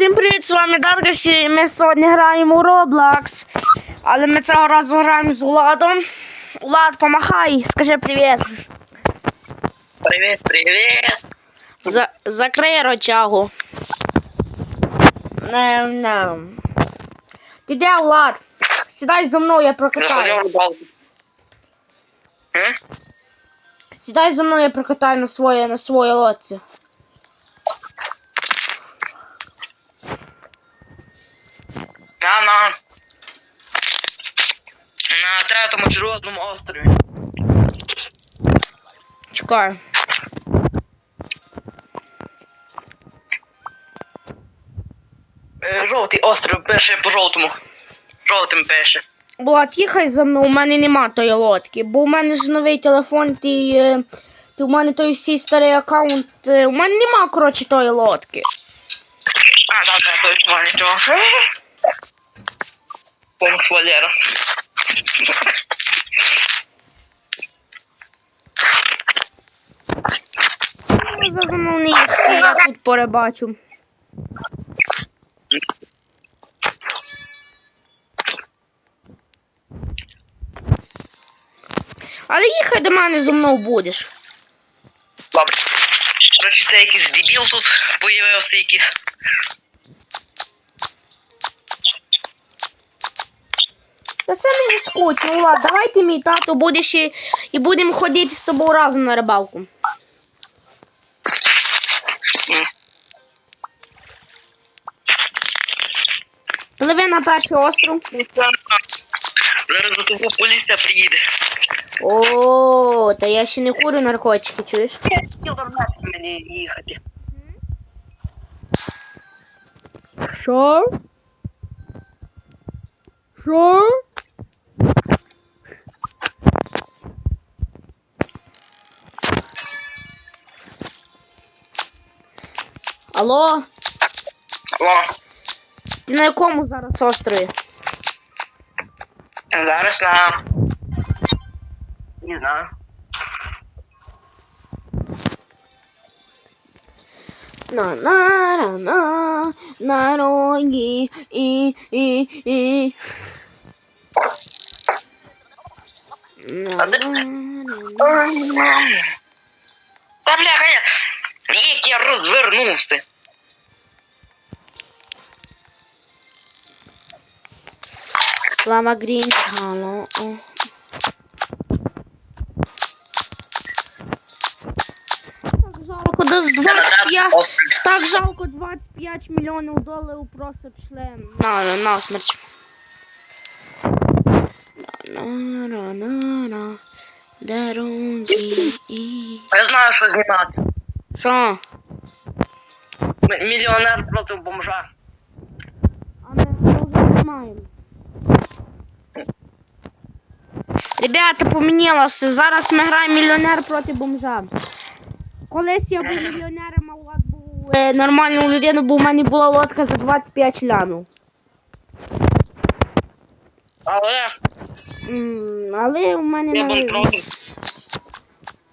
Всім привіт, з вами Даргасі, і ми сьогодні граємо у Roblox. Але ми цього разу граємо з Владом. Влад, помахай, скажи привіт. Привіт, привіт. За, закрий рочагу. Не, не. Ти де, Влад? Сідай зі мною, я прокатаю. Сідай зі мною, я прокатаю на своє, на своїй лодці. На, на. На третьому червоному острові. Чекай. Е, Жовтий острів пише по жовтому. Жовтим пише. Влад, їхай за мною, у мене нема тої лодки, бо у мене ж новий телефон, ти, е, ти у мене той всі старий аккаунт. е, У мене нема, коротше, тої лодки. А, так, так, точно, нічого. Помх Валера. Ну, За мною не я тут перебачу. Але їхай до мене зі мною будеш. Добре. Коротше, це якийсь дебіл тут появився якийсь. Та це мені скучно, Влад, давай ти мій тато будеш і, і будемо ходити з тобою разом на рибалку. Пливи на перший остров. Зараз до того поліція приїде. О, та я ще не курю наркотики, чуєш? Я хотів нормально мені їхати. Що? Що? Алло, Алло. Ти на якому зараз острові? Зараз на. Не знаю. На на на на на ноги і і і. На, на, на, на. Та бляха, я. Як я розвернувся. Лама Грін Чало. Так жалко, десь 25, так жалко 25 мільйонів доларів просто пішли на, на, на смерть. На, на, на, на, дороги і... Я знаю, що знімати. Що? Мільйонер проти бомжа. А ми вже знімаємо. Ребята, помінялося. Зараз ми граємо мільйонер проти бомжа. Колись я був мільйонером, а Влад був е, нормальною людиною, бо в мене була лодка за 25 лямів. Але М, але у мене я не-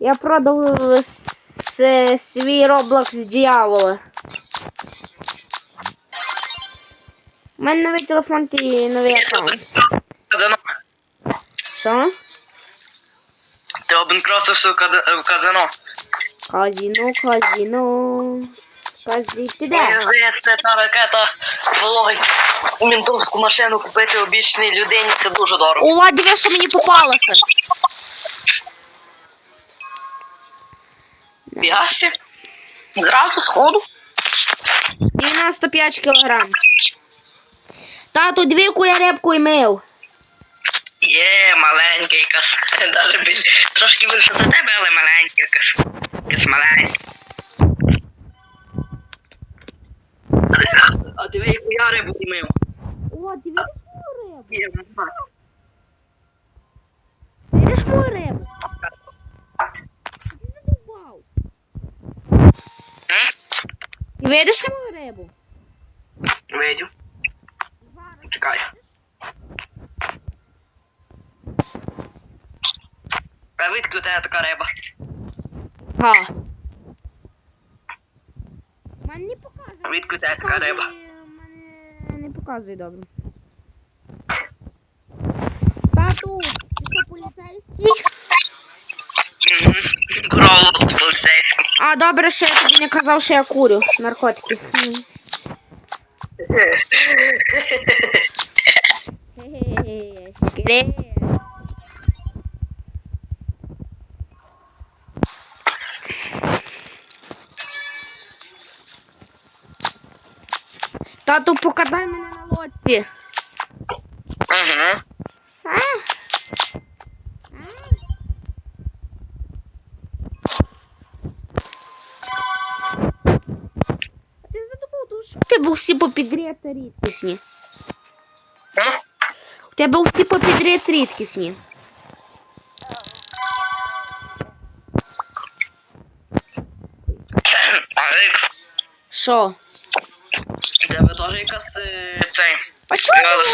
я продав е, с- с- свій Roblox дьявола. У мене новий телефон і новий аккаунт. Що? Ти обанкротився в в казино. Казіно, казіно. Казі, ти де? Здається, та ракета вологий у ментовську машину купити обічній людині це дуже дорого. Ула, диви, що мені попалося. Ясі? Зразу сходу? 95 кілограм. Тату, дві я рибку і мив. Є, маленький якась. Даже біль... трошки більше за тебе, але маленький якась. Якась маленький. А- диви, яку я рибу мив. О, диви мою рибу. Видиш мою рибу? Ти. Видиш мою рибу? Видю. Чекай. А видки у тебе така риба? Га. Мені не показує. Відки у тебе така риба? Показує, показуй добре. Тату, ти що поліцейський? Корову поліцейську. А, добре, що я тобі не казав, що я курю наркотики. Хм. Хе-хе-хе, секрет. Тату, покатай мене на лодці. Угу. А? Ти задумав, що в тебе всі попідряд рідкісні. У тебе всі попідряд рідкісні. Що? Тебе теж якась е, цей. А чого не вон-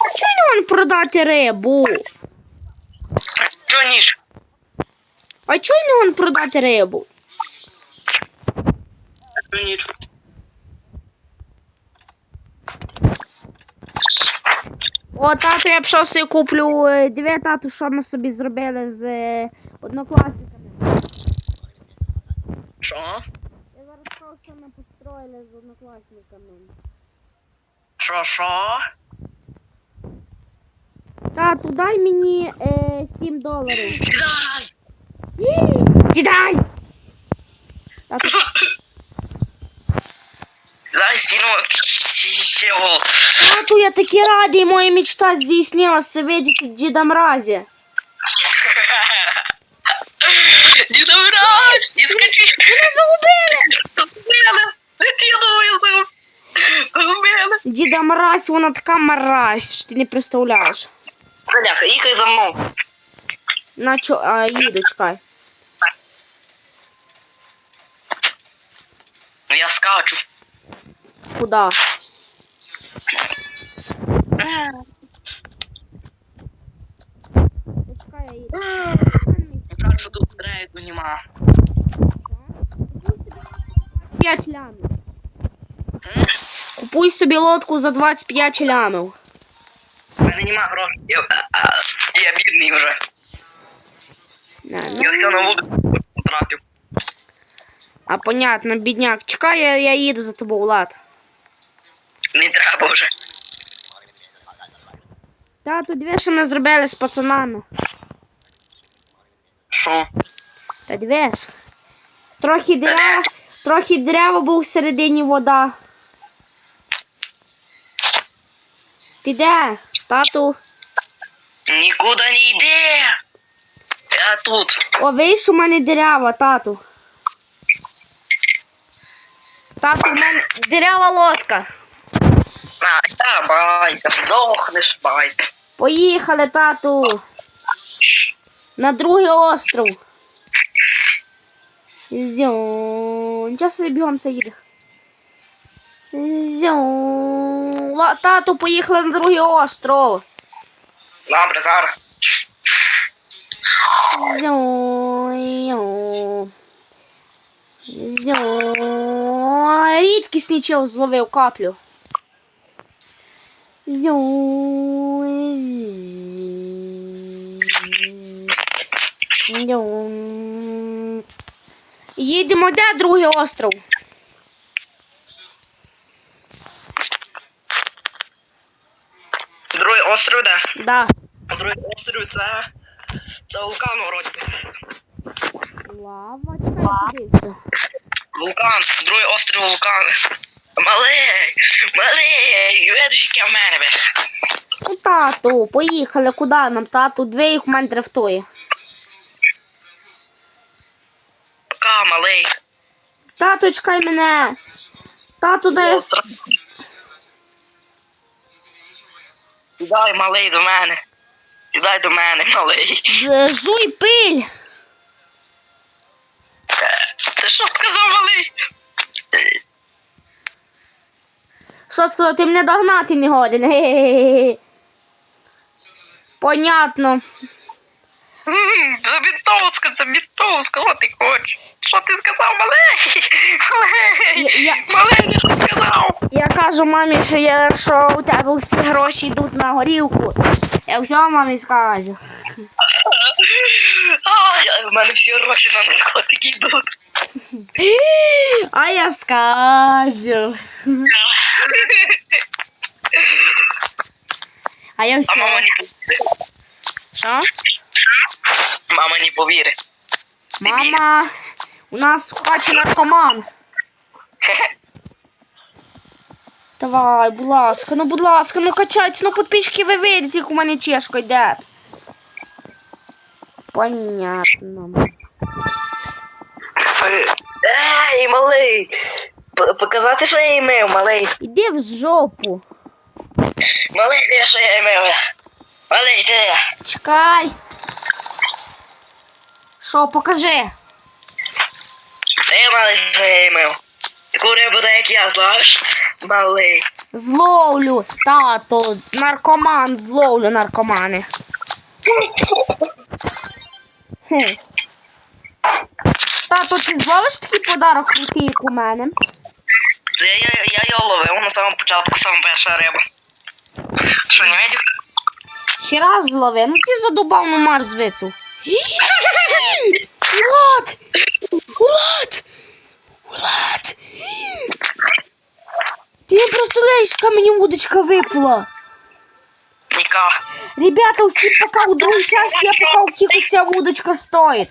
чого продати рибу? Чо ніж? А чого не вон продати рибу? Чо ніж? О, тату, я пішов собі куплю. е, Диви, тату, що ми собі зробили з е, однокласниками. Що? Ми построїли з однокласниками. Що, що? Тату, дай мені е, 7 доларів. Сідай! Сідай! Тату, Сідай, стінок. Чого? тату, я такий радий, моя мечта здійснилася видіти Діда Мразі. Діда Мразь! Дід скачиш! Мене загубили! Мразь, вона така мразь, що ти не представляєш. Коляка, їхай за мною. На чо, а, їду, чекай. Ну, Я скачу. Куда? Чекай, я їду. Жаль, що тут рейку нема. 5 лямів. Купуй собі лодку за 25 лямів. У мене нема грошей. Я, я бідний вже. Не, Я ну, все на воду потратив. а понятно, бідняк. Чекай, я, я їду за тобою, Влад. Не треба вже. Тату, дві, що ми зробили з пацанами. Що? Та дивись. Трохи дерева, трохи дерева був всередині вода. Ти де? Тату. Нікуди не йди. Я тут. О, видиш, у мене дерева, тату. Тату, в мене дерева лодка. А, та байка, здохнеш, байка. Поїхали, тату. На другий остров. Зьон. Собі бігом це їде. Зьон. Тату, поїхали на другий остров. Добре, зараз. Зьон. Рідкісний чел зловив каплю. Зьон. Зьон. Їдемо де другий остров? Другий Да. Другий острів це. Це вулкан вроді. Лава, чекай. Вулкан, другий острів вулкан. Малий, малий, яке в мене. Ну, тату, поїхали, куди нам, тату? Дві їх в мене дрифтує. Пока, малий. Тату, чекай мене. Тату, дай. я с-. Сідай, малий, до мене. Сідай до мене, малий. Жуй пиль. Ти що сказав, малий? Що сказав, ти мене догнати не годен. Ге-ге-ге. Понятно. М, Тобі мітовська, це мітовська, що ти хочеш? Що ти сказав, малий? Малий, Я- я- малий, що сказав? Я кажу мамі, що, я, що у тебе всі гроші йдуть на горілку. Я все мамі скажу. В мене всі гроші на наркотики йдуть. А я скажу. А я А мама не повірить. Що? Мама не повірить. Мама, у нас в хаті наркоман. Давай, будь ласка, ну будь ласка, ну качайте, ну подписчики ви видите, як у мене чешка йде. Понятно. Ей, малий! Показати, що я імею, малий. Іди в жопу. Малий, де що я імею? Малий, де? Чекай. Що, покажи. Де малий, що я імею? Таку рибу, так як я, знаєш? Малий. Зловлю, тато, наркоман, зловлю наркомани. Хм. Тато, ти зловиш такий подарок крутий, як у мене? Я, я, я його ловив на самому початку, саме перша риба. Що, не видів? Ще раз злови, ну ти задубав ну марш звицю. Влад! Влад! Ти не представляєш, мне удочка выпала. Ребята, всі пока у другій часті, я пока у кіку удочка стоїть.